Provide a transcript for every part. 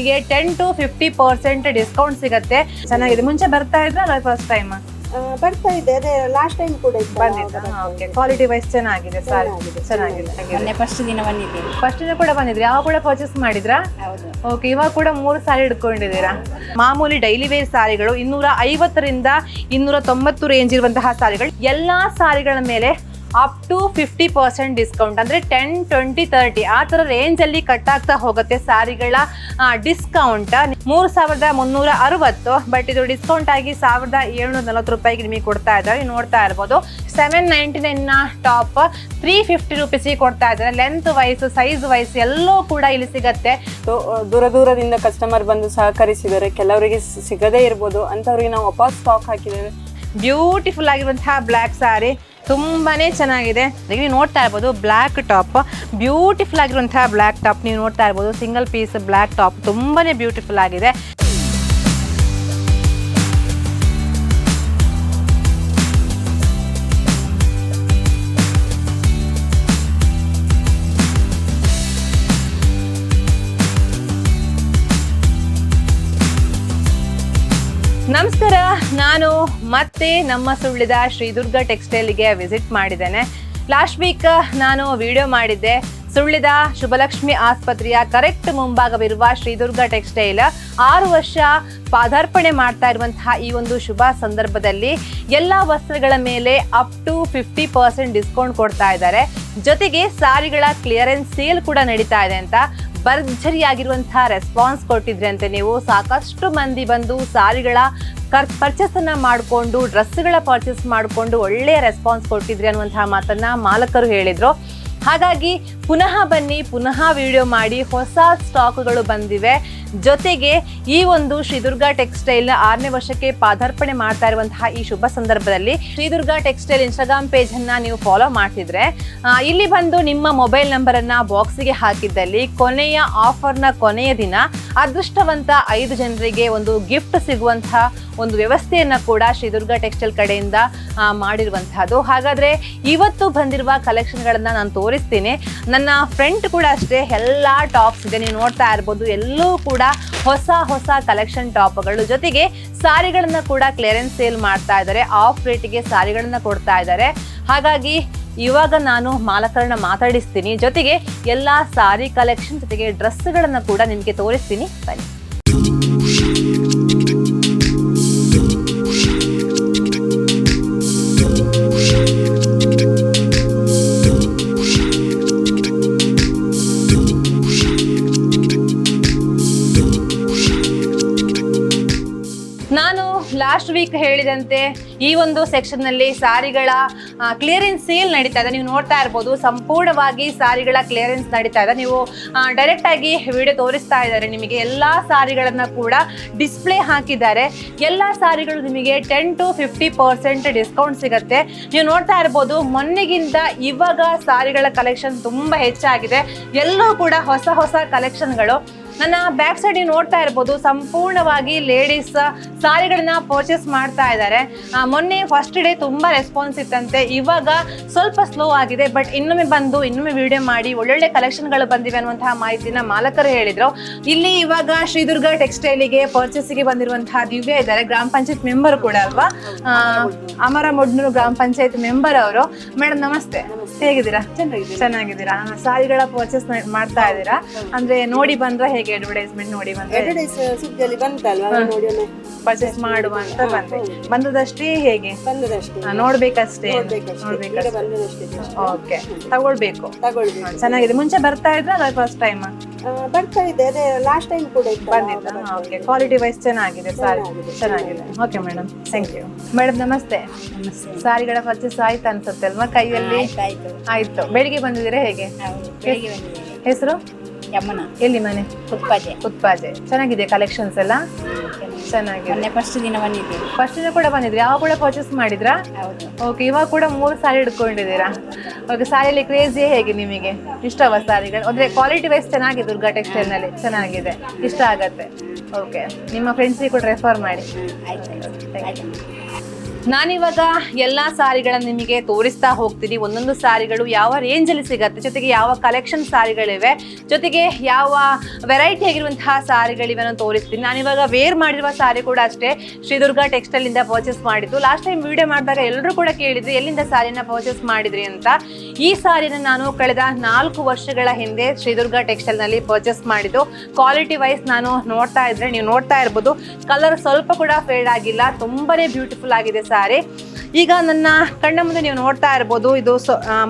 ನಿಮಗೆ ten to fifty percent discount ಸಿಗುತ್ತೆ. ಚೆನ್ನಾಗಿದೆ. ಮುಂಚೆ ಬರ್ತಾ ಇದ್ರ ಫಸ್ಟ್ ಟೈಮ್ ಆ, ಬರ್ತಾ ಇದೆ. ಅದೇ ಲಾಸ್ಟ್ ಟೈಮ್ ಕೂಡ ಓಕೆ ಕ್ವಾಲಿಟಿ ವೈಸ್ ಚೆನ್ನಾಗಿದೆ ಸರ್. ಚೆನ್ನಾಗಿದೆ. ಮೊನ್ನೆ ಫಸ್ಟ್ ದಿನ ಬಂದಿದ್ದೀನಿ ಫಸ್ಟ್ ದಿನ ಕೂಡ ಬಂದಿದ್ರಿ? ಯಾವಾಗ ಕೂಡ ಪರ್ಚೇಸ್ ಮಾಡಿದ್ರಾ? ಹೌದು. ಓಕೆ ಇವಾಗ ಕೂಡ ಮೂರು ಸಾರಿ ಹಿಡ್ಕೊಂಡಿದ್ದೀರಾ? ಮಾಮೂಲಿ ಡೈಲಿ ವೇರ್ ಸಾರಿಗಳು ಇನ್ನೂರ ಐವತ್ತರಿಂದ ಇನ್ನೂರ ತೊಂಬತ್ತು ರೇಂಜ್ ಇರುವಂತಹ ಸಾರಿಗಳು. ಎಲ್ಲಾ ಸಾರಿಗಳ ಮೇಲೆ up to fifty percent discount ಅಂದರೆ ಟೆನ್ ಟ್ವೆಂಟಿ ತರ್ಟಿ ಆ ಥರ ರೇಂಜಲ್ಲಿ ಕಟ್ ಆಗ್ತಾ ಹೋಗುತ್ತೆ ಸಾರಿಗಳ ಡಿಸ್ಕೌಂಟ್. ಮೂರು ಸಾವಿರದ ಮುನ್ನೂರ ಅರವತ್ತು ಬಟ್ ಇದು ಡಿಸ್ಕೌಂಟ್ ಆಗಿ ಸಾವಿರದ ಏಳ್ನೂರ ನಲವತ್ತು ರೂಪಾಯಿಗೆ ನಿಮಗೆ ಕೊಡ್ತಾ ಇದ್ದಾರೆ. ನೋಡ್ತಾ ಇರ್ಬೋದು ಸೆವೆನ್ ನೈಂಟಿ ನೈನ್ನ ಟಾಪ್ ತ್ರೀ ಫಿಫ್ಟಿ ರುಪೀಸಿಗೆ ಕೊಡ್ತಾ ಇದ್ದಾರೆ. ಲೆಂತ್ ವೈಸ್ ಸೈಜ್ ವೈಸ್ ಎಲ್ಲೋ ಕೂಡ ಇಲ್ಲಿ ಸಿಗತ್ತೆ. ದೂರ ದೂರದಿಂದ ಕಸ್ಟಮರ್ ಬಂದು ಸಹಕರಿಸಿದ್ದಾರೆ ಕೆಲವರಿಗೆ ಸಿಗದೇ ಇರ್ಬೋದು. ಅಂಥವ್ರಿಗೆ ನಾವು ವಾಪಸ್ ಸ್ಟಾಕ್ ಹಾಕಿದ್ದೇವೆ. ಬ್ಯೂಟಿಫುಲ್ ಆಗಿರುವಂತಹ ಬ್ಲ್ಯಾಕ್ ಸ್ಯಾರಿ ತುಂಬಾನೇ ಚೆನ್ನಾಗಿದೆ. ನೀವು ನೋಡ್ತಾ ಇರ್ಬೋದು ಬ್ಲ್ಯಾಕ್ ಟಾಪ್ ಬ್ಯೂಟಿಫುಲ್ ಆಗಿರುವಂತಹ ಬ್ಲ್ಯಾಕ್ ಟಾಪ್ ನೀವು ನೋಡ್ತಾ ಇರ್ಬೋದು ಸಿಂಗಲ್ ಪೀಸ್ ಬ್ಲ್ಯಾಕ್ ಟಾಪ್ ತುಂಬಾನೇ ಬ್ಯೂಟಿಫುಲ್ ಆಗಿದೆ. ನಾನು ಮತ್ತೆ ನಮ್ಮ ಸುಳ್ಳಿದ ಶ್ರೀದುರ್ಗ ಟೆಕ್ಸ್ಟೈಲ್ಗೆ ವಿಸಿಟ್ ಮಾಡಿದ್ದೇನೆ. ಲಾಸ್ಟ್ ವೀಕ್ ನಾನು ವಿಡಿಯೋ ಮಾಡಿದ್ದೆ. ಸುಳ್ಳಿದ ಶುಭಲಕ್ಷ್ಮಿ ಆಸ್ಪತ್ರೆಯ ಕರೆಕ್ಟ್ ಮುಂಭಾಗವಿರುವ ಶ್ರೀದುರ್ಗ ಟೆಕ್ಸ್ಟೈಲ್ ಆರು ವರ್ಷ ಪಾದಾರ್ಪಣೆ ಮಾಡ್ತಾ ಇರುವಂತಹ ಈ ಒಂದು ಶುಭ ಸಂದರ್ಭದಲ್ಲಿ ಎಲ್ಲ ವಸ್ತ್ರಗಳ ಮೇಲೆ up to fifty percent discount ಕೊಡ್ತಾ ಇದ್ದಾರೆ. ಜೊತೆಗೆ ಸಾರಿಗಳ ಕ್ಲಿಯರೆನ್ಸ್ ಸೇಲ್ ಕೂಡ ನಡೀತಾ ಇದೆ ಅಂತ ಭರ್ಜರಿಯಾಗಿರುವಂತಹ ರೆಸ್ಪಾನ್ಸ್ ಕೊಟ್ಟಿದ್ರಿ ಅಂತೆ ನೀವು. ಸಾಕಷ್ಟು ಮಂದಿ ಬಂದು ಸಾರಿಗಳ ಕರ್ ಪರ್ಚೇಸ್ ಅನ್ನ ಮಾಡಿಕೊಂಡು ಡ್ರೆಸ್ಗಳ ಪರ್ಚೇಸ್ ಮಾಡಿಕೊಂಡು ಒಳ್ಳೆಯ ರೆಸ್ಪಾನ್ಸ್ ಕೊಟ್ಟಿದ್ರಿ ಅನ್ನುವಂತಹ ಮಾತನ್ನ ಮಾಲಕರು ಹೇಳಿದ್ರು. ಹಾಗಾಗಿ ಪುನಃ ಬನ್ನಿ, ಪುನಃ ವಿಡಿಯೋ ಮಾಡಿ ಹೊಸ ಸ್ಟಾಕ್ಗಳು ಬಂದಿವೆ. ಜೊತೆಗೆ ಈ ಒಂದು ಶ್ರೀದುರ್ಗ ಟೆಕ್ಸ್ಟೈಲ್ ಆರನೇ ವರ್ಷಕ್ಕೆ ಪಾದಾರ್ಪಣೆ ಮಾಡ್ತಾ ಇರುವಂತಹ ಈ ಶುಭ ಸಂದರ್ಭದಲ್ಲಿ ಶ್ರೀದುರ್ಗ ಟೆಕ್ಸ್ಟೈಲ್ ಇನ್ಸ್ಟಾಗ್ರಾಮ್ ಪೇಜನ್ನು ನೀವು ಫಾಲೋ ಮಾಡ್ತಿದ್ರೆ ಇಲ್ಲಿ ಬಂದು ನಿಮ್ಮ ಮೊಬೈಲ್ ನಂಬರನ್ನು ಬಾಕ್ಸಿಗೆ ಹಾಕಿದ್ದಲ್ಲಿ ಕೊನೆಯ ಆಫರ್ನ ಕೊನೆಯ ದಿನ ಅದೃಷ್ಟವಂತ ಐದು ಜನರಿಗೆ ಒಂದು ಗಿಫ್ಟ್ ಸಿಗುವಂತಹ ಒಂದು ವ್ಯವಸ್ಥೆಯನ್ನ ಕೂಡ ಶ್ರೀದುರ್ಗ ಟೆಕ್ಸ್ಟೈಲ್ ಕಡೆಯಿಂದ ಮಾಡಿರುವಂತಹದ್ದು. ಹಾಗಾದ್ರೆ ಇವತ್ತು ಬಂದಿರುವ ಕಲೆಕ್ಷನ್ಗಳನ್ನು ನಾನು ತೋರಿಸ್ತೀನಿ. ನನ್ನ ಫ್ರೆಂಡ್ ಕೂಡ ಅಷ್ಟೇ, ಎಲ್ಲ ಟಾಪ್ಸ್ ಇದೆ. ನೀವು ನೋಡ್ತಾ ಇರ್ಬೋದು, ಎಲ್ಲೂ ಕೂಡ ಹೊಸ ಹೊಸ ಕಲೆಕ್ಷನ್ ಟಾಪ್ಗಳು ಜೊತೆಗೆ ಸಾರಿಗಳನ್ನ ಕೂಡ ಕ್ಲಿಯರೆನ್ಸ್ ಸೇಲ್ ಮಾಡ್ತಾ ಇದ್ದಾರೆ. ಆಫ್ ರೇಟ್ಗೆ ಸಾರಿಗಳನ್ನ ಕೊಡ್ತಾ ಇದ್ದಾರೆ. ಹಾಗಾಗಿ ಇವಾಗ ನಾನು ಮಾಲಕರನ್ನ ಮಾತಾಡಿಸ್ತೀನಿ. ಜೊತೆಗೆ ಎಲ್ಲ ಸಾರಿ ಕಲೆಕ್ಷನ್ ಜೊತೆಗೆ ಡ್ರೆಸ್ಗಳನ್ನು ಕೂಡ ನಿಮಗೆ ತೋರಿಸ್ತೀನಿ. ಬನ್ನಿ. ವೀಕ್ ಹೇಳಿದಂತೆ ಈ ಒಂದು ಸೆಕ್ಷನ್ನಲ್ಲಿ ಸಾರಿಗಳ ಕ್ಲಿಯರೆನ್ಸ್ ಸೇಲ್ ನಡೀತಾ ಇದೆ. ನೀವು ನೋಡ್ತಾ ಇರ್ಬೋದು, ಸಂಪೂರ್ಣವಾಗಿ ಸಾರಿಗಳ ಕ್ಲಿಯರೆನ್ಸ್ ನಡೀತಾ ಇದೆ. ನೀವು ಡೈರೆಕ್ಟ್ ಆಗಿ ವಿಡಿಯೋ ತೋರಿಸ್ತಾ ಇದ್ದಾರೆ ನಿಮಗೆ. ಎಲ್ಲಾ ಸಾರಿಗಳನ್ನ ಕೂಡ ಡಿಸ್ಪ್ಲೇ ಹಾಕಿದ್ದಾರೆ. ಎಲ್ಲಾ ಸಾರಿಗಳು ನಿಮಗೆ ten to fifty percent discount ಸಿಗುತ್ತೆ. ನೀವು ನೋಡ್ತಾ ಇರ್ಬೋದು, ಮೊನ್ನೆಗಿಂತ ಇವಾಗ ಸಾರಿಗಳ ಕಲೆಕ್ಷನ್ ತುಂಬಾ ಹೆಚ್ಚಾಗಿದೆ. ಎಲ್ಲೂ ಕೂಡ ಹೊಸ ಹೊಸ ಕಲೆಕ್ಷನ್ಗಳು ನನ್ನ ಬ್ಯಾಕ್ ಸೈಡ್ ನೀವು ನೋಡ್ತಾ ಇರ್ಬೋದು ಸಂಪೂರ್ಣವಾಗಿ ಲೇಡೀಸ್ ಸಾರಿಗಳನ್ನ ಪರ್ಚೇಸ್ ಮಾಡ್ತಾ ಇದ್ದಾರೆ. ಮೊನ್ನೆ ಫಸ್ಟ್ ಡೇ ತುಂಬಾ ರೆಸ್ಪಾನ್ಸ್ ಇತ್ತಂತೆ. ಇವಾಗ ಸ್ವಲ್ಪ ಸ್ಲೋ ಆಗಿದೆ ಬಟ್ ಇನ್ನೊಮ್ಮೆ ಬಂದು ಇನ್ನೊಮ್ಮೆ ವಿಡಿಯೋ ಮಾಡಿ ಒಳ್ಳೊಳ್ಳೆ ಕಲೆಕ್ಷನ್ಗಳು ಬಂದಿವೆ ಅನ್ನುವಂತಹ ಮಾಹಿತಿನ ಮಾಲಕರು ಹೇಳಿದರು. ಇಲ್ಲಿ ಇವಾಗ ಶ್ರೀದುರ್ಗ ಟೆಕ್ಸ್ಟೈಲಿಗೆ ಪರ್ಚೇಸಿಗೆ ಬಂದಿರುವಂತಹ ದಿವ್ಯ ಇದ್ದಾರೆ. ಗ್ರಾಮ ಪಂಚಾಯತ್ ಮೆಂಬರ್ ಕೂಡ ಅಲ್ವಾ? ಅಮರ ಮೊಡ್ನೂರು ಗ್ರಾಮ ಪಂಚಾಯತ್ ಮೆಂಬರ್ ಅವರು. ಮೇಡಮ್ ನಮಸ್ತೆ. ಹೇಗಿದ್ದೀರಾ? ಚೆನ್ನಾಗಿದ್ದೀರಾ? ಸಾರಿಗಳ ಪರ್ಚೇಸ್ ಮಾಡ್ತಾ ಇದ್ದೀರಾ? ಅಂದ್ರೆ ನೋಡಿ ಬಂದ್ರೆ ಹೇಗೆ ಅಡ್ವರ್ಟೈಸ್ಮೆಂಟ್ ನೋಡಿ ಬಂದ್ರೆ? ಅಡ್ವರ್ಟೈಸ್ ಸುದ್ದಿಯಲ್ಲಿ ಬಂತಲ್ವಾ? ನೋಡಿ ಒಮ್ಮೆ ಪರ್ಚೇಸ್ ಮಾಡುವ ಅಂತ ಬಂದೆ. ಬಂದದಷ್ಟೇ ಹೇಗೆ? ಬಂದದಷ್ಟೇ. ಹಾ, ನೋಡ್ಬೇಕಷ್ಟೇ. ನೋಡ್ಬೇಕಷ್ಟೇ. ಈಗ ನೋಡ್ಬೇಕಷ್ಟೇ ಬಂದದಷ್ಟೇ just. ಓಕೆ ತಗೊಳ್ಬೇಕು. ಚೆನ್ನಾಗಿದೆ. ಮುಂಚೆ ಬರ್ತಾ ಇದ್ರೆ ಅದ ಫಸ್ಟ್ ಟೈಮ್ ಆ, ಬರ್ತಾ ಇದೆ. ಅದೇ ಲಾಸ್ಟ್ ಟೈಮ್ ಕೂಡ ಇತ್ತು. ಬಂದಿದ್ದ ಓಕೆ ಕ್ವಾಲಿಟಿ ವೈಸ್ ಚೆನ್ನಾಗಿದೆ ಸಾರಿ ಚೆನ್ನಾಗಿದೆ. Okay madam thank you madam ನಮಸ್ತೆ. ಸಾರಿಗಳ ಪರ್ಚೇಸ್ ಆಯ್ತು ಅನ್ಸುತ್ತೆ ಅಲ್ವಾ ಕೈಯಲ್ಲಿ? ಆಯ್ತು ಬೆಳಿಗ್ಗೆ ಬಂದಿದ್ದೀರಾ ಹೇಗೆ? ಹೆಸರು? ಯಮುನ. ಎಲ್ಲಿ ಮನೆ? ಉತ್ಪಾದೆ ಉತ್ಪಾಜೆ. ಚೆನ್ನಾಗಿದೆ ಕಲೆಕ್ಷನ್ಸ್ ಎಲ್ಲ? ಚೆನ್ನಾಗಿದೆ. ಮೊನ್ನೆ ಫಸ್ಟ್ ದಿನ ಬಂದಿದ್ದೀನಿ ಫಸ್ಟ್ ಕೂಡ ಬಂದಿದ್ರಿ? ಯಾವಾಗ ಕೂಡ ಪರ್ಚೇಸ್ ಮಾಡಿದ್ರಾ? ಹೌದು. ಓಕೆ ಇವಾಗ ಕೂಡ ಮೂರು ಸಾರಿ ಹಿಡ್ಕೊಂಡಿದ್ದೀರಾ ಓಕೆ ಸಾರಿಯಲ್ಲಿ ಕ್ರೇಜಿ ಹೇಗೆ ನಿಮಗೆ? ಇಷ್ಟವ ಸಾರಿಗಳು? ಅಂದರೆ ಕ್ವಾಲಿಟಿ ವೈಸ್ ಚೆನ್ನಾಗಿದೆ ದುರ್ಗಾ ಟೆಕ್ಸ್ಟೈಲ್ನಲ್ಲಿ? ಚೆನ್ನಾಗಿದೆ. ಇಷ್ಟ ಆಗತ್ತೆ. ಓಕೆ ನಿಮ್ಮ ಫ್ರೆಂಡ್ಸಿಗೆ ಕೂಡ ರೆಫರ್ ಮಾಡಿ. ಆಯ್ತು ಥ್ಯಾಂಕ್ ಆಯ್ತು. ನಾನಿವಾಗ ಎಲ್ಲ ಸಾರಿಗಳನ್ನ ನಿಮಗೆ ತೋರಿಸ್ತಾ ಹೋಗ್ತೀನಿ. ಒಂದೊಂದು ಸಾರಿಗಳು ಯಾವ ರೇಂಜಲ್ಲಿ ಸಿಗತ್ತೆ, ಜೊತೆಗೆ ಯಾವ ಕಲೆಕ್ಷನ್ ಸಾರಿಗಳಿವೆ, ಜೊತೆಗೆ ಯಾವ ವೆರೈಟಿ ಆಗಿರುವಂತಹ ಸಾರಿಗಳಿವೆ ಅನ್ನೋ ತೋರಿಸ್ತೀನಿ. ನಾನಿವಾಗ ವೇರ್ ಮಾಡಿರುವ ಸಾರಿ ಕೂಡ ಅಷ್ಟೇ. ಶ್ರೀದುರ್ಗ ಟೆಕ್ಸ್ಟೈಲ್ ಇಂದ ಪರ್ಚೇಸ್ ಮಾಡಿದ್ದು. ಲಾಸ್ಟ್ ಟೈಮ್ ವಿಡಿಯೋ ಮಾಡಿದಾಗ ಎಲ್ಲರೂ ಕೂಡ ಕೇಳಿದ್ರು, ಎಲ್ಲಿಂದ ಸಾರಿನ ಪರ್ಚೇಸ್ ಮಾಡಿದ್ರಿ ಅಂತ? ಈ ಸಾರಿನ ನಾನು ಕಳೆದ ನಾಲ್ಕು ವರ್ಷಗಳ ಹಿಂದೆ ಶ್ರೀದುರ್ಗ ಟೆಕ್ಸ್ಟೈಲ್ನಲ್ಲಿ ಪರ್ಚೇಸ್ ಮಾಡಿದ್ದು. ಕ್ವಾಲಿಟಿ ವೈಸ್ ನಾನು ನೋಡ್ತಾ ಇದ್ರೆ, ನೀವು ನೋಡ್ತಾ ಇರ್ಬೋದು. ಕಲರ್ ಸ್ವಲ್ಪ ಕೂಡ ಫೇಡ್ ಆಗಿಲ್ಲ. ತುಂಬಾನೇ ಬ್ಯೂಟಿಫುಲ್ ಆಗಿದೆ ಸಾರಿ ಈಗ ನನ್ನ ಕಣ್ಣ ಮುಂದೆ ನೀವು ನೋಡ್ತಾ ಇರ್ಬೋದು, ಇದು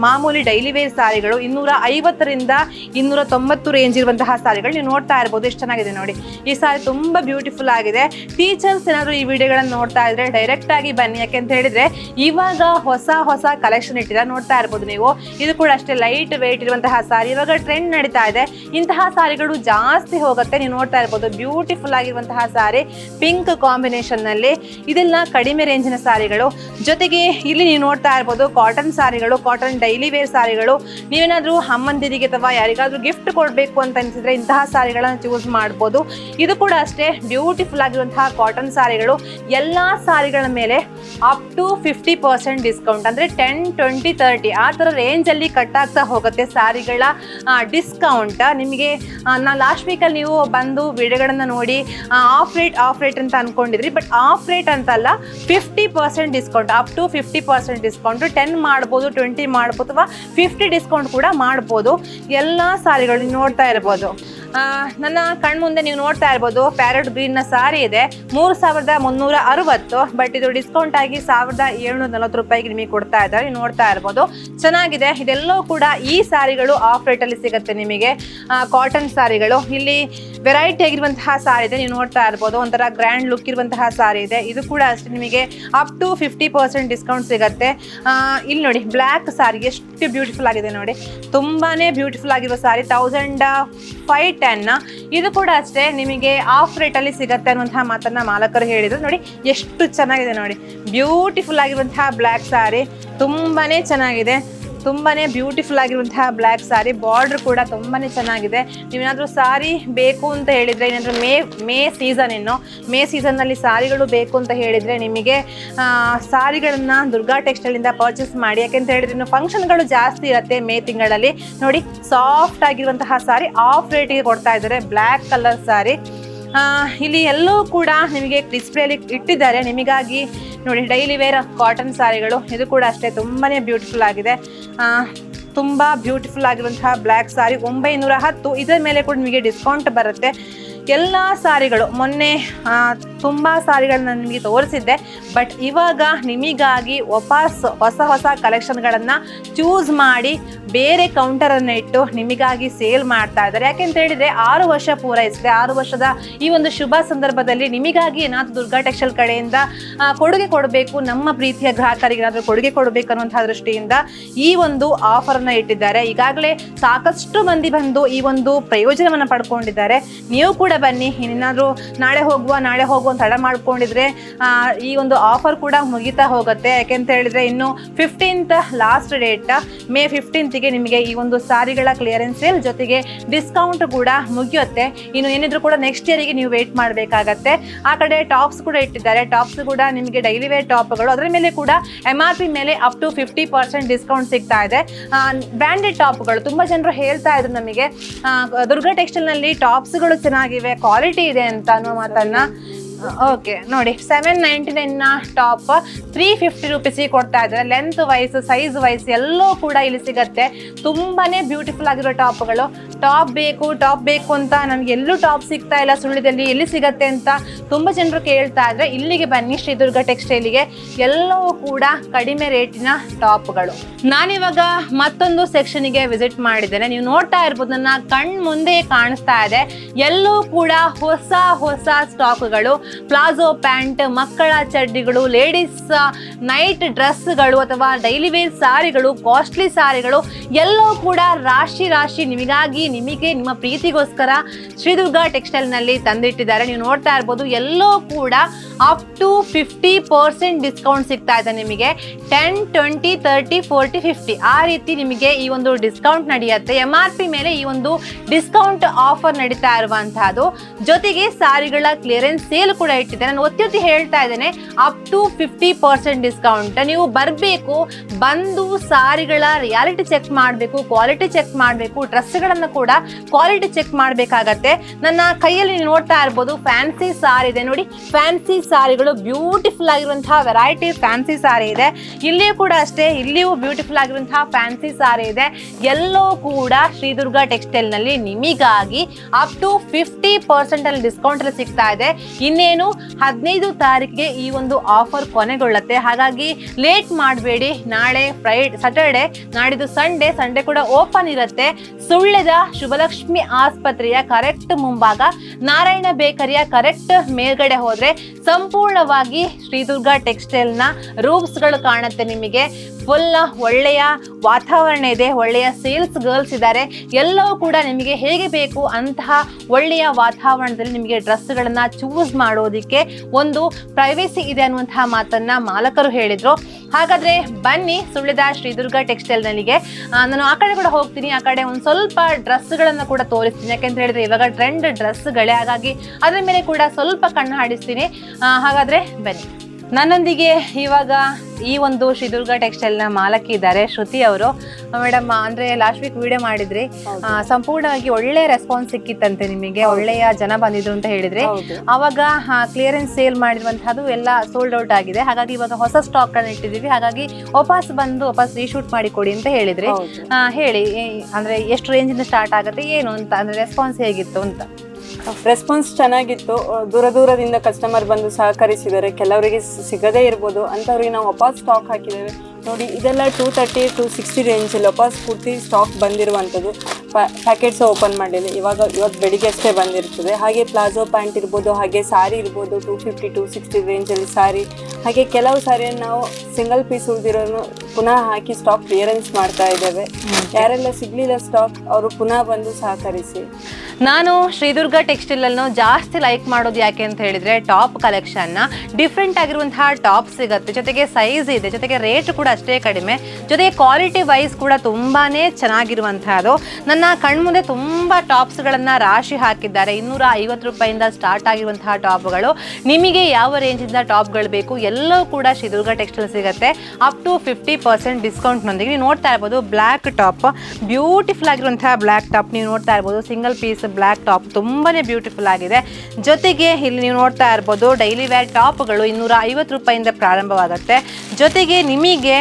ಮಾಮೂಲಿ ಡೈಲಿ ವೇರ್ ಸಾರಿಗಳು. ಇನ್ನೂರ ಐವತ್ತರಿಂದ ಇನ್ನೂರ ತೊಂಬತ್ತು ರೇಂಜ್ ಇರುವಂತಹ ಸಾರಿಗಳು ನೀವು ನೋಡ್ತಾ ಇರ್ಬೋದು. ಎಷ್ಟು ಚೆನ್ನಾಗಿದೆ ನೋಡಿ. ಈ ಸಾರಿ ತುಂಬಾ ಬ್ಯೂಟಿಫುಲ್ ಆಗಿದೆ. ಟೀಚರ್ಸ್ ಏನಾದ್ರು ಈ ವಿಡಿಯೋಗಳನ್ನು ನೋಡ್ತಾ ಇದ್ರೆ ಡೈರೆಕ್ಟ್ ಆಗಿ ಬನ್ನಿ. ಯಾಕೆ ಅಂತ ಹೇಳಿದ್ರೆ, ಇವಾಗ ಹೊಸ ಹೊಸ ಕಲೆಕ್ಷನ್ ಇಟ್ಟಿದೆ ನೋಡ್ತಾ ಇರ್ಬೋದು ನೀವು. ಇದು ಕೂಡ ಅಷ್ಟೇ ಲೈಟ್ ವೆಯ್ಟ್ ಇರುವಂತಹ ಸಾರಿ. ಇವಾಗ ಟ್ರೆಂಡ್ ನಡೀತಾ ಇದೆ. ಇಂತಹ ಸಾರಿಗಳು ಜಾಸ್ತಿ ಹೋಗುತ್ತೆ. ನೀವು ನೋಡ್ತಾ ಇರ್ಬೋದು. ಬ್ಯೂಟಿಫುಲ್ ಆಗಿರುವಂತಹ ಸಾರಿ. ಪಿಂಕ್ ಕಾಂಬಿನೇಷನ್ನಲ್ಲಿ. ಇದೆಲ್ಲ ಕಡಿಮೆ ರೇಂಜಿನ ಸಾರಿಗಳು. ಜೊತೆಗೆ ಇಲ್ಲಿ ನೀವು ನೋಡ್ತಾ ಇರ್ಬೋದು ಕಾಟನ್ ಸಾರಿಗಳು ಕಾಟನ್ ಡೈಲಿ ವೇರ್ ಸಾರಿಗಳು. ನೀವೇನಾದರೂ ಅಮ್ಮಂದಿರಿಗೆ ಅಥವಾ ಯಾರಿಗಾದರೂ ಗಿಫ್ಟ್ ಕೊಡಬೇಕು ಅಂತ ಅನಿಸಿದ್ರೆ ಇಂತಹ ಸಾರಿಗಳನ್ನು ಚೂಸ್ ಮಾಡ್ಬೋದು. ಇದು ಕೂಡ ಅಷ್ಟೇ ಬ್ಯೂಟಿಫುಲ್ ಆಗಿರುವಂತಹ ಕಾಟನ್ ಸಾರಿಗಳು. ಎಲ್ಲ ಸಾರಿಗಳ ಮೇಲೆ up to fifty percent discount ಅಂದರೆ ಟೆನ್ ಟ್ವೆಂಟಿ ತರ್ಟಿ ಆ ಥರ ರೇಂಜಲ್ಲಿ ಕಟ್ ಆಗ್ತಾ ಹೋಗುತ್ತೆ ಸಾರಿಗಳ ಡಿಸ್ಕೌಂಟ್ ನಿಮಗೆ ನಾ ಲಾಸ್ಟ್ ವೀಕಲ್ಲಿ ನೀವು ಬಂದು ವಿಡಿಯೋಗಳನ್ನು ನೋಡಿ ಆಫ್ ರೇಟ್ ಆಫ್ ರೇಟ್ ಅಂತ ಅಂದ್ಕೊಂಡಿದ್ರಿ ಬಟ್ ಆಫ್ ರೇಟ್ ಅಂತಲ್ಲ fifty percent discount up to fifty percent discount, ten ಮಾಡ್ಬೋದು, ಟ್ವೆಂಟಿ ಮಾಡ್ಬೋದು ಅಥವಾ ಫಿಫ್ಟಿ ಡಿಸ್ಕೌಂಟ್ ಕೂಡ ಮಾಡ್ಬೋದು. ಎಲ್ಲ ಸಾರಿಗಳು ನೀವು ನೋಡ್ತಾ ಇರ್ಬೋದು. ನನ್ನ ಕಣ್ಮುಂದೆ ನೀವು ನೋಡ್ತಾ ಇರ್ಬೋದು ಪ್ಯಾರೆಟ್ ಗ್ರೀನ್ನ ಸಾರಿ ಇದೆ. ಮೂರು ಸಾವಿರದ ಮುನ್ನೂರ ಅರವತ್ತು ಬಟ್ ಇದು ಡಿಸ್ಕೌಂಟ್ ಆಗಿ ಸಾವಿರದ ಏಳ್ನೂರ ನಲವತ್ತು ರೂಪಾಯಿಗೆ ನಿಮಗೆ ಕೊಡ್ತಾ ಇದ್ದಾರೆ. ನೀವು ನೋಡ್ತಾ ಇರ್ಬೋದು. ಚೆನ್ನಾಗಿದೆ. ಇದೆಲ್ಲವೂ ಕೂಡ ಈ ಸಾರಿಗಳು ಆಫ್ ರೇಟಲ್ಲಿ ಸಿಗುತ್ತೆ ನಿಮಗೆ. ಕಾಟನ್ ಸಾರಿಗಳು. ಇಲ್ಲಿ ವೆರೈಟಿ ಆಗಿರುವಂತಹ ಸಾರಿ ಇದೆ. ನೀವು ನೋಡ್ತಾ ಇರ್ಬೋದು. ಒಂಥರ ಗ್ರ್ಯಾಂಡ್ ಲುಕ್ ಇರುವಂತಹ ಸಾರಿ ಇದೆ. ಇದು ಕೂಡ ಅಷ್ಟೇ ನಿಮಗೆ ಅಪ್ ಟು ಫಿಫ್ಟಿ ಡಿಸ್ಕೌಂಟ್ ಸಿಗುತ್ತೆ. ಇಲ್ಲಿ ನೋಡಿ ಬ್ಲ್ಯಾಕ್ ಸಾರಿ ಎಷ್ಟು ಬ್ಯೂಟಿಫುಲ್ ಆಗಿದೆ ನೋಡಿ. ತುಂಬಾ ಬ್ಯೂಟಿಫುಲ್ ಆಗಿರುವ ಸಾರಿ ತೌಸಂಡ್ ಫೈವ್ ಟೆನ್ ಇದು ಕೂಡ ಅಷ್ಟೇ ನಿಮಗೆ ಆಫ್ ರೇಟಲ್ಲಿ ಸಿಗುತ್ತೆ ಅನ್ನುವಂತಹ ಮಾತನ್ನ ಮಾಲಕರು ಹೇಳಿದ್ರು. ನೋಡಿ, ಎಷ್ಟು ಚೆನ್ನಾಗಿದೆ ನೋಡಿ. ಬ್ಯೂಟಿಫುಲ್ ಆಗಿರುವಂತಹ ಬ್ಲ್ಯಾಕ್ ಸಾರಿ ತುಂಬಾ ಚೆನ್ನಾಗಿದೆ. ತುಂಬಾನೇ ಬ್ಯೂಟಿಫುಲ್ ಆಗಿರುವಂತಹ ಬ್ಲ್ಯಾಕ್ ಸಾರಿ ಬಾರ್ಡರ್ ಕೂಡ ತುಂಬಾನೇ ಚೆನ್ನಾಗಿದೆ. ನೀವೇನಾದರೂ ಸಾರಿ ಬೇಕು ಅಂತ ಹೇಳಿದ್ರೆ, ಏನಾದರೂ ಮೇ ಮೇ ಸೀಸನ್ ಇನ್ನು, ಮೇ ಸೀಸನ್ನಲ್ಲಿ ಸಾರಿಗಳು ಬೇಕು ಅಂತ ಹೇಳಿದ್ರೆ ನಿಮಗೆ ಸಾರಿಗಳನ್ನು ದುರ್ಗಾ ಟೆಕ್ಸ್ಟೈಲಿಂದ ಪರ್ಚೇಸ್ ಮಾಡಿ. ಯಾಕೆಂತ ಹೇಳಿದ್ರೆ ಇನ್ನು ಫಂಕ್ಷನ್ಗಳು ಜಾಸ್ತಿ ಇರುತ್ತೆ ಮೇ ತಿಂಗಳಲ್ಲಿ. ನೋಡಿ ಸಾಫ್ಟ್ ಆಗಿರುವಂತಹ ಸಾರಿ ಆಫ್ ರೇಟಿಗೆ ಕೊಡ್ತಾ ಇದ್ದಾರೆ. ಬ್ಲ್ಯಾಕ್ ಕಲರ್ ಸಾರಿ ಇಲ್ಲಿ ಎಲ್ಲೂ ಕೂಡ ನಿಮಗೆ ಡಿಸ್ಪ್ಲೇಲಿ ಇಟ್ಟಿದ್ದಾರೆ. ನಿಮಗಾಗಿ ನೋಡಿ ಡೈಲಿ ವೇರ್ ಕಾಟನ್ ಸಾರಿಗಳು. ಇದು ಕೂಡ ಅಷ್ಟೇ ತುಂಬಾ ಬ್ಯೂಟಿಫುಲ್ ಆಗಿದೆ. ತುಂಬ ಬ್ಯೂಟಿಫುಲ್ ಆಗಿರುವಂತಹ ಬ್ಲ್ಯಾಕ್ ಸಾರಿ. ಒಂಬೈನೂರ ಹತ್ತು. ಇದರ ಮೇಲೆ ಕೂಡ ನಿಮಗೆ ಡಿಸ್ಕೌಂಟ್ ಬರುತ್ತೆ. ಎಲ್ಲ ಸಾರಿಗಳು ಮೊನ್ನೆ ತುಂಬಾ ಸಾರಿಗಳನ್ನ ನಿಮಗೆ ತೋರಿಸಿದ್ದೆ. ಬಟ್ ಇವಾಗ ನಿಮಗಾಗಿ ವಾಪಸ್ ಹೊಸ ಹೊಸ ಕಲೆಕ್ಷನ್ಗಳನ್ನು ಚೂಸ್ ಮಾಡಿ ಬೇರೆ ಕೌಂಟರನ್ನು ಇಟ್ಟು ನಿಮಗಾಗಿ ಸೇಲ್ ಮಾಡ್ತಾ ಇದ್ದಾರೆ. ಯಾಕೆಂತ ಹೇಳಿದರೆ ಆರು ವರ್ಷ ಪೂರೈಸಿದೆ ಆರು ವರ್ಷದ ಈ ಒಂದು ಶುಭ ಸಂದರ್ಭದಲ್ಲಿ ನಿಮಗಾಗಿ ಏನಾದರೂ ದುರ್ಗಾ ಟೆಕ್ಸ್ಟೈಲ್ ಕಡೆಯಿಂದ ಕೊಡುಗೆ ಕೊಡಬೇಕು, ನಮ್ಮ ಪ್ರೀತಿಯ ಗ್ರಾಹಕರಿಗೆ ಏನಾದರೂ ಕೊಡುಗೆ ಕೊಡಬೇಕು ಅನ್ನುವಂಥ ದೃಷ್ಟಿಯಿಂದ ಈ ಒಂದು ಆಫರನ್ನು ಇಟ್ಟಿದ್ದಾರೆ. ಈಗಾಗಲೇ ಸಾಕಷ್ಟು ಮಂದಿ ಬಂದು ಈ ಒಂದು ಪ್ರಯೋಜನವನ್ನು ಪಡ್ಕೊಂಡಿದ್ದಾರೆ. ನೀವು ಕೂಡ ಬನ್ನಿ, ಇನ್ನೇನಾದರೂ ನಾಳೆ ಹೋಗುವ ನಾಳೆ ಹೋಗುವ ಅಂತ ತಡ ಮಾಡ್ಕೊಂಡಿದ್ರೆ ಈ ಒಂದು ಆಫರ್ ಕೂಡ ಮುಗಿತಾ ಹೋಗುತ್ತೆ. ಯಾಕೆಂತ ಹೇಳಿದ್ರೆ ಇನ್ನು ಫಿಫ್ಟೀನ್ತ್ ಲಾಸ್ಟ್ ಡೇಟ್ ಮೇ ಫಿಫ್ಟೀನ್ತ್ಗೆ ನಿಮಗೆ ಈ ಒಂದು ಸಾರಿಗಳ ಕ್ಲಿಯರೆನ್ಸ್ ಸೇಲ್ ಜೊತೆಗೆ ಡಿಸ್ಕೌಂಟ್ ಕೂಡ ಮುಗಿಯುತ್ತೆ. ಇನ್ನು ಏನಿದ್ರು ಕೂಡ ನೆಕ್ಸ್ಟ್ ಇಯರಿಗೆ ನೀವು ವೇಟ್ ಮಾಡಬೇಕಾಗತ್ತೆ. ಆ ಕಡೆ ಟಾಪ್ಸ್ ಕೂಡ ಇಟ್ಟಿದ್ದಾರೆ. ಟಾಪ್ಸ್ ಕೂಡ ನಿಮಗೆ ಡೈಲಿ ವೇರ್ ಟಾಪ್ಗಳು ಅದರ ಮೇಲೆ ಕೂಡ ಎಂ ಆರ್ ಪಿ ಮೇಲೆ up to fifty percent discount ಸಿಗ್ತಾ ಇದೆ. ಬ್ರ್ಯಾಂಡೆಡ್ ಟಾಪ್ಗಳು ತುಂಬ ಜನರು ಹೇಳ್ತಾ ಇದ್ರು ನಮಗೆ ದುರ್ಗಾ ಟೆಕ್ಸ್ಟೈಲ್ನಲ್ಲಿ ಟಾಪ್ಸ್ಗಳು ಚೆನ್ನಾಗಿವೆ ಕ್ವಾಲಿಟಿ ಇದೆ ಅಂತ ಅನ್ನೋ ಮಾತನ್ನ. ಓಕೆ ನೋಡಿ ಸೆವೆನ್ ನೈಂಟಿ ನೈನ್ನ ಟಾಪ್ ತ್ರೀ ಫಿಫ್ಟಿ ರುಪೀಸಿಗೆ ಕೊಡ್ತಾ ಇದ್ದಾರೆ. ಲೆಂತ್ ವೈಸ್ ಸೈಜ್ ವೈಸ್ ಎಲ್ಲವೂ ಕೂಡ ಇಲ್ಲಿ ಸಿಗತ್ತೆ. ತುಂಬಾನೇ ಬ್ಯೂಟಿಫುಲ್ ಆಗಿರೋ ಟಾಪ್ಗಳು ಟಾಪ್ ಬೇಕು ಟಾಪ್ ಬೇಕು ಅಂತ ನನಗೆ ಎಲ್ಲೂ ಟಾಪ್ ಸಿಗ್ತಾ ಇಲ್ಲ ಸುಳ್ಳಿದಲ್ಲಿ. ಎಲ್ಲಿ ಸಿಗತ್ತೆ ಅಂತ ತುಂಬ ಜನರು ಕೇಳ್ತಾ ಇದ್ರೆ ಇಲ್ಲಿಗೆ ಬನ್ನಿ ಶ್ರೀದುರ್ಗ ಟೆಕ್ಸ್ಟೈಲಿಗೆ ಎಲ್ಲವೂ ಕೂಡ ಕಡಿಮೆ ರೇಟಿನ ಟಾಪ್ಗಳು ನಾನಿವಾಗ ಮತ್ತೊಂದು ಸೆಕ್ಷನ್ಗೆ ವಿಸಿಟ್ ಮಾಡಿದ್ದೇನೆ. ನೀವು ನೋಡ್ತಾ ಇರ್ಬೋದು, ನನ್ನ ಕಣ್ ಮುಂದೆ ಕಾಣಿಸ್ತಾ ಇದೆ. ಎಲ್ಲೂ ಕೂಡ ಹೊಸ ಹೊಸ ಸ್ಟಾಕ್ಗಳು ಪ್ಲಾಜೋ ಪ್ಯಾಂಟ್ ಮಕ್ಕಳ ಚಡ್ಡಿಗಳು ಲೇಡೀಸ್ ನೈಟ್ ಡ್ರೆಸ್ಗಳು ಅಥವಾ ಡೈಲಿ ವೇರ್ ಸಾರಿಗಳು ಕಾಸ್ಟ್ಲಿ ಸಾರಿಗಳು ಎಲ್ಲವೂ ಕೂಡ ರಾಶಿ ರಾಶಿ ನಿಮಗಾಗಿ, ನಿಮಗೆ, ನಿಮ್ಮ ಪ್ರೀತಿಗೋಸ್ಕರ ಶ್ರೀದುರ್ಗ ಟೆಕ್ಸ್ಟೈಲ್ನಲ್ಲಿ ತಂದಿಟ್ಟಿದ್ದಾರೆ. ನೀವು ನೋಡ್ತಾ ಇರ್ಬೋದು, ಎಲ್ಲೋ ಕೂಡ up to fifty percent discount ಸಿಗ್ತಾ ಇದೆ ನಿಮಗೆ. Ten twenty thirty forty fifty ಆ ರೀತಿ ನಿಮಗೆ ಈ ಒಂದು ಡಿಸ್ಕೌಂಟ್ ನಡೆಯುತ್ತೆ. ಎಂ ಆರ್ ಪಿ ಮೇಲೆ ಈ ಒಂದು ಡಿಸ್ಕೌಂಟ್ ಆಫರ್ ನಡೀತಾ ಇರುವಂತಹದ್ದು. ಜೊತೆಗೆ ಸಾರಿಗಳ ಕ್ಲಿಯರೆನ್ಸ್ ಸೇಲ್ ಕೂಡ ಇಟ್ಟಿದೆ ನಾನು ಒತ್ತಿ ಒತ್ತಿ ಹೇಳ್ತಾ ಇದ್ದೇನೆ up to fifty percent discount ನೀವು ಬರಬೇಕು, ಬಂದು ಸಾರಿಗಳ ರಿಯಾಲಿಟಿ ಚೆಕ್ ಮಾಡಬೇಕು ಕ್ವಾಲಿಟಿ ಚೆಕ್ ಮಾಡಬೇಕು ಡ್ರೆಸ್ಗಳನ್ನು ಕೂಡ ಕ್ವಾಲಿಟಿ ಚೆಕ್ ಮಾಡಬೇಕಾಗತ್ತೆ. ನನ್ನ ಕೈಯಲ್ಲಿ ನೀವು ನೋಡ್ತಾ ಇರ್ಬೋದು ಫ್ಯಾನ್ಸಿ ಸಾರಿ ಇದೆ. ನೋಡಿ ಫ್ಯಾನ್ಸಿ ಸಾರಿಗಳು ಬ್ಯೂಟಿಫುಲ್ ಆಗಿರುವಂತಹ ವೆರೈಟಿ ಫ್ಯಾನ್ಸಿ ಸಾರಿ ಇದೆ. ಇಲ್ಲಿಯೂ ಕೂಡ ಅಷ್ಟೇ, ಇಲ್ಲಿಯೂ ಬ್ಯೂಟಿಫುಲ್ ಆಗಿರುವಂತಹ ಫ್ಯಾನ್ಸಿ ಸಾರಿ ಇದೆ. ಎಲ್ಲೋ ಕೂಡ ಶ್ರೀದುರ್ಗ ಟೆಕ್ಸ್ಟೈಲ್ನಲ್ಲಿ ನಿಮಿಗಾಗಿ ಅಪ್ ಟು ಫಿಫ್ಟಿ ಪರ್ಸೆಂಟ್ ಅಲ್ಲಿ ಡಿಸ್ಕೌಂಟ್ ಅಲ್ಲಿ ಸಿಗ್ತಾ ಇದೆ. ಇನ್ನೇನು, ಹದಿನೈದು ತಾರೀಕಿಗೆ ಈ ಒಂದು ಆಫರ್ ಕೊನೆಗೊಳ್ಳುತ್ತೆ. ಹಾಗಾಗಿ ಲೇಟ್ ಮಾಡಬೇಡಿ. ನಾಳೆ ಫ್ರೈಡ್ ಸ್ಯಾಟರ್ಡೆ ನಾಡಿದ್ದು ಸಂಡೇ ಸಂಡೇ ಕೂಡ ಓಪನ್ ಇರುತ್ತೆ. ಸುಳ್ಯದ ಶುಭಲಕ್ಷ್ಮಿ ಆಸ್ಪತ್ರೆಯ ಕರೆಕ್ಟ್ ಮುಂಭಾಗ, ನಾರಾಯಣ ಬೇಕರಿಯ ಕರೆಕ್ಟ್ ಮೇಲ್ಗಡೆ ಹೋದ್ರೆ ಸಂಪೂರ್ಣವಾಗಿ ಶ್ರೀದುರ್ಗ ಟೆಕ್ಸ್ಟೈಲ್ನ ರೂಪ್ಸ್ಗಳು ಕಾಣುತ್ತೆ ನಿಮಗೆ. ಫುಲ್ ಒಳ್ಳೆಯ ವಾತಾವರಣ ಇದೆ, ಒಳ್ಳೆಯ ಸೇಲ್ಸ್ ಗರ್ಲ್ಸ್ ಇದ್ದಾರೆ. ಎಲ್ಲವೂ ಕೂಡ ನಿಮಗೆ ಹೇಗೆ ಬೇಕು ಅಂತಹ ಒಳ್ಳೆಯ ವಾತಾವರಣದಲ್ಲಿ ನಿಮಗೆ ಡ್ರೆಸ್ಗಳನ್ನು ಚೂಸ್ ಮಾಡೋದಕ್ಕೆ ಒಂದು ಪ್ರೈವೇಸಿ ಇದೆ ಅನ್ನುವಂತಹ ಮಾತನ್ನ ಮಾಲಕರು ಹೇಳಿದ್ರು. ಹಾಗಾದ್ರೆ ಬನ್ನಿ ಸುಳ್ಳಿದ ಶ್ರೀದುರ್ಗ ಟೆಕ್ಸ್ಟೈಲ್ ನಲ್ಲಿಗೆ. ನಾನು ಆ ಕಡೆ ಕೂಡ ಹೋಗ್ತೀನಿ, ಆ ಕಡೆ ಒಂದು ಸ್ವಲ್ಪ ಡ್ರೆಸ್ಗಳನ್ನ ಕೂಡ ತೋರಿಸ್ತೀನಿ. ಯಾಕೆಂತ ಹೇಳಿದ್ರೆ ಇವಾಗ ಟ್ರೆಂಡ್ ಡ್ರೆಸ್ಗಳೇ ಹಾಗಾಗಿ ಅದ್ರ ಮೇಲೆ ಕೂಡ ಸ್ವಲ್ಪ ಕಣ್ಣು ಹಾಡಿಸ್ತೀನಿ. ಹಾಗಾದ್ರೆ ಬನ್ನಿ. ನನ್ನೊಂದಿಗೆ ಇವಾಗ ಈ ಒಂದು ಶ್ರೀದುರ್ಗ ಟೆಕ್ಸ್ಟೈಲ್ನ ಮಾಲಕಿ ಇದ್ದಾರೆ ಶ್ರುತಿ ಅವರು. ಮೇಡಮ್ ಅಂದ್ರೆ ಲಾಸ್ಟ್ ವೀಕ್ ವಿಡಿಯೋ ಮಾಡಿದ್ರಿ. ಸಂಪೂರ್ಣವಾಗಿ ಒಳ್ಳೆ ರೆಸ್ಪಾನ್ಸ್ ಸಿಕ್ಕಿತ್ತಂತೆ ನಿಮಗೆ ಒಳ್ಳೆಯ ಜನ ಬಂದಿದ್ರು ಅಂತ ಹೇಳಿದ್ರಿ. ಅವಾಗ ಕ್ಲಿಯರೆನ್ಸ್ ಸೇಲ್ ಮಾಡಿರುವಂತಹದ್ದು ಎಲ್ಲ ಸೋಲ್ಡ್ ಔಟ್ ಆಗಿದೆ. ಹಾಗಾಗಿ ಇವಾಗ ಹೊಸ ಸ್ಟಾಕ್ ಅನ್ನು ಇಟ್ಟಿದೀವಿ ಹಾಗಾಗಿ ವಾಪಸ್ ಬಂದು ವಾಪಸ್ ರೀಶೂಟ್ ಮಾಡಿ ಕೊಡಿ ಅಂತ ಹೇಳಿದ್ರಿ. ಹೇಳಿ ಅಂದ್ರೆ ಎಷ್ಟು ರೇಂಜ್ ಇಂದ ಸ್ಟಾರ್ಟ್ ಆಗುತ್ತೆ ಏನು ಅಂತ ಅಂದ್ರೆ ರೆಸ್ಪಾನ್ಸ್ ಹೇಗಿತ್ತು ಅಂತ. ರೆಸ್ಪಾನ್ಸ್ ಚೆನ್ನಾಗಿತ್ತು. ದೂರ ದೂರದಿಂದ ಕಸ್ಟಮರ್ ಬಂದು ಸಹಕರಿಸಿದ್ದಾರೆ ಕೆಲವರಿಗೆ ಸಿಗದೇ ಇರ್ಬೋದು. ಅಂಥವ್ರಿಗೆ ನಾವು ವಾಪಸ್ ಸ್ಟಾಕ್ ಹಾಕಿದ್ದೇವೆ. ನೋಡಿ, ಇದೆಲ್ಲ ಟೂ ತರ್ಟಿ ಟು ಸಿಕ್ಸ್ಟಿ ರೇಂಜಲ್ಲಿ ವಾಪಸ್ ಪೂರ್ತಿ ಸ್ಟಾಕ್ ಬಂದಿರುವಂಥದ್ದು. ಪ್ಯಾಕೆಟ್ಸ್ ಓಪನ್ ಮಾಡಿದೆ. ಇವಾಗ ಇವತ್ತು ಬೆಳಿಗ್ಗೆ ಅಷ್ಟೇ ಬಂದಿರ್ತದೆ. ಹಾಗೆ ಪ್ಲಾಜೋ ಪ್ಯಾಂಟ್ ಇರ್ಬೋದು ಹಾಗೆ ಸಾರಿ ಇರ್ಬೋದು ಟೂ ಫಿಫ್ಟಿ ಟೂ ಸಿಕ್ಸ್ಟಿ ರೇಂಜಲ್ಲಿ ಸಾರಿ ಹಾಗೆ ಕೆಲವು ಸಾರಿಯನ್ನು ನಾವು ಸಿಂಗಲ್ ಪೀಸ್ ಉಳಿದಿರೋನು ಪುನಃ ಹಾಕಿ ಸ್ಟಾಕ್ ಕ್ಲಿಯರೆನ್ಸ್ ಮಾಡ್ತಾ ಇದ್ದೇವೆ. ಯಾರೆಲ್ಲ ಸಿಗ್ಲಿಲ್ಲ ಸ್ಟಾಕ್ ಅವರು ಪುನಃ ಬಂದು ಸಹಕರಿಸಿ. ನಾನು ಶ್ರೀದುರ್ಗ ಟೆಕ್ಸ್ಟೈಲ್ ಅನ್ನು ಜಾಸ್ತಿ ಲೈಕ್ ಮಾಡೋದು ಯಾಕೆ ಅಂತ ಹೇಳಿದ್ರೆ ಟಾಪ್ ಕಲೆಕ್ಷನ್ನ ಡಿಫ್ರೆಂಟ್ ಆಗಿರುವಂತಹ ಟಾಪ್ ಸಿಗುತ್ತೆ. ಜೊತೆಗೆ ಸೈಜ್ ಇದೆ. ಜೊತೆಗೆ ರೇಟ್ ಕೂಡ ಅಷ್ಟೇ ಕಡಿಮೆ. ಜೊತೆಗೆ ಕ್ವಾಲಿಟಿ ವೈಸ್ ಕೂಡ ತುಂಬಾನೇ ಚೆನ್ನಾಗಿರುವಂತಹದ್ದು ನನ್ನ ಕಣ್ಮುಂದೆ ತುಂಬಾ ಟಾಪ್ಸ್ ಗಳನ್ನ ರಾಶಿ ಹಾಕಿದ್ದಾರೆ. ಇನ್ನೂರ ಐವತ್ತು ರೂಪಾಯಿಂದ ಸ್ಟಾರ್ಟ್ ಆಗಿರುವಂತಹ ಟಾಪ್ಗಳು. ನಿಮಗೆ ಯಾವ ರೇಂಜ್ ಇಂದ ಟಾಪ್ಗಳು ಬೇಕು? ಎಲ್ಲವೂ ಕೂಡ ಶ್ರೀದುರ್ಗ ಟೆಕ್ಸ್ಟೈಲ್ ಸಿಗುತ್ತೆ. ಅಪ್ ಟು ಫಿಫ್ಟಿ ಪರ್ಸೆಂಟ್ ಡಿಸ್ಕೌಂಟ್ನೊಂದಿಗೆ ನೀವು ನೋಡ್ತಾ ಇರ್ಬೋದು ಬ್ಲ್ಯಾಕ್ ಟಾಪ್. ಬ್ಯೂಟಿಫುಲ್ ಆಗಿರುವಂತಹ ಬ್ಲ್ಯಾಕ್ ಟಾಪ್ ನೀವು ನೋಡ್ತಾ ಇರ್ಬೋದು. ಸಿಂಗಲ್ ಪೀಸ್ ಬ್ಲ್ಯಾಕ್ ಟಾಪ್ ತುಂಬಾನೇ ಬ್ಯೂಟಿಫುಲ್ ಆಗಿದೆ. ಜೊತೆಗೆ ಇಲ್ಲಿ ನೀವು ನೋಡ್ತಾ ಇರ್ಬೋದು ಡೈಲಿ ವೇರ್ ಟಾಪ್ಗಳು ಇನ್ನೂರ ಐವತ್ತು ರೂಪಾಯಿಂದ ಪ್ರಾರಂಭವಾಗುತ್ತೆ. ಜೊತೆಗೆ ನಿಮಗೆ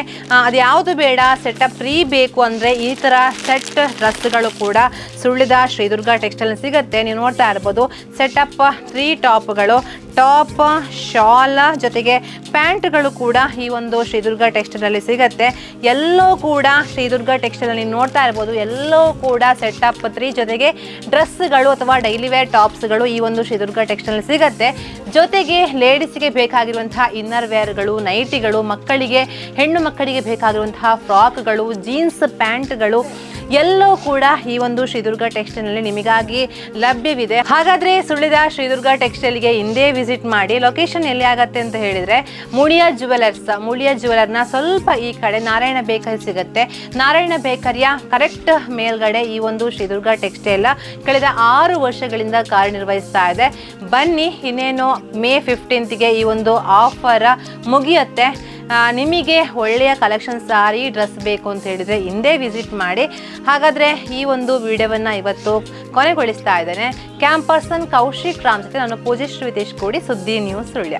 ಅದು ಯಾವುದು ಬೇಡ ಸೆಟಪ್ ಫ್ರೀ ಬೇಕು ಅಂದರೆ ಈ ಥರ ಸೆಟ್ ಡ್ರೆಸ್ಗಳು ಕೂಡ ಸುಳ್ಳಿದ ಶ್ರೀದುರ್ಗ ಟೆಕ್ಸ್ಟೈಲ್ ಸಿಗುತ್ತೆ. ನೀವು ನೋಡ್ತಾ ಇರ್ಬೋದು ಸೆಟಪ್ ತ್ರೀ ಟಾಪ್ಗಳು ಟಾಪ್ ಶಾಲ್ ಜೊತೆಗೆ ಪ್ಯಾಂಟ್ಗಳು ಕೂಡ ಈ ಒಂದು ಶ್ರೀದುರ್ಗ ಟೆಕ್ಸ್ಟೈಲಲ್ಲಿ ಸಿಗುತ್ತೆ. ಎಲ್ಲೋ ಕೂಡ ಶ್ರೀದುರ್ಗ ಟೆಕ್ಸ್ಟೈಲಲ್ಲಿ ನೋಡ್ತಾ ಇರ್ಬೋದು, ಎಲ್ಲೋ ಕೂಡ ಸೆಟಪ್ ತ್ರೀ ಜೊತೆಗೆ ಡ್ರೆಸ್ಗಳು ಅಥವಾ ಡೈಲಿ ವೇರ್ ಟಾಪ್ಸ್ಗಳು ಈ ಒಂದು ಶ್ರೀದುರ್ಗ ಟೆಕ್ಸ್ಟೈಲ್ ಸಿಗುತ್ತೆ. ಜೊತೆಗೆ ಲೇಡೀಸ್ಗೆ ಬೇಕಾಗಿರುವಂತಹ ಇನ್ನರ್ ವೇರ್ಗಳು ನೈಟಿಗಳು ಮಕ್ಕಳಿಗೆ ಹೆಣ್ಣು ಮಕ್ಕಳಿಗೆ ಬೇಕಾಗಿರುವಂತಹ ಫ್ರಾಕ್ಗಳು ಜೀನ್ಸ್ ಪ್ಯಾಂಟ್ಗಳು ಎಲ್ಲವೂ ಕೂಡ ಈ ಒಂದು ಶ್ರೀದುರ್ಗ ಟೆಕ್ಸ್ಟೈಲ್ನಲ್ಲಿ ನಿಮಗಾಗಿ ಲಭ್ಯವಿದೆ. ಹಾಗಾದ್ರೆ ಸುಳಿದ ಶ್ರೀದುರ್ಗ ಟೆಕ್ಸ್ಟೈಲ್ಗೆ ಹಿಂದೆ ವಿಸಿಟ್ ಮಾಡಿ, ಲೊಕೇಶನ್ ಎಲ್ಲಿ ಆಗತ್ತೆ ಅಂತ ಹೇಳಿದ್ರೆ ಮುಳಿಯ ಜುವೆಲರ್ಸ್ ಮುಳಿಯ ಜುವೆಲರ್ನ ಸ್ವಲ್ಪ ಈ ಕಡೆ ನಾರಾಯಣ ಬೇಕರಿ ಸಿಗುತ್ತೆ. ನಾರಾಯಣ ಬೇಕರಿಯ ಕರೆಕ್ಟ್ ಮೇಲ್ಗಡೆ ಈ ಒಂದು ಶ್ರೀದುರ್ಗ ಟೆಕ್ಸ್ಟೈಲ್ ಕಳೆದ ಆರು ವರ್ಷಗಳಿಂದ ಕಾರ್ಯನಿರ್ವಹಿಸ್ತಾ ಇದೆ. ಬನ್ನಿ, ಇನ್ನೇನು ಮೇ ಫಿಫ್ಟೀನ್ತ್ಗೆ ಈ ಒಂದು ಆಫರ್ ಮುಗಿಯುತ್ತೆ. ನಿಮಗೆ ಒಳ್ಳೆಯ ಕಲೆಕ್ಷನ್ ಸಾರಿ ಡ್ರೆಸ್ ಬೇಕು ಅಂತ ಹೇಳಿದರೆ ಹಿಂದೆ ವಿಸಿಟ್ ಮಾಡಿ. ಹಾಗಾದರೆ ಈ ಒಂದು ವಿಡಿಯೋವನ್ನು ಇವತ್ತು ಕೊನೆಗೊಳಿಸ್ತಾ ಇದ್ದೇನೆ. ಕ್ಯಾಂಪರ್ಸನ್ ಕೌಶಿಕ್ ರಾಮ್ ಜೊತೆ ನಾನು ಪೂಜೆ ಶ್ರೀತೇಶ್ ಕೂಡಿ ಸುದ್ದಿ ನ್ಯೂಸ್ ಸುಳ್ಯ.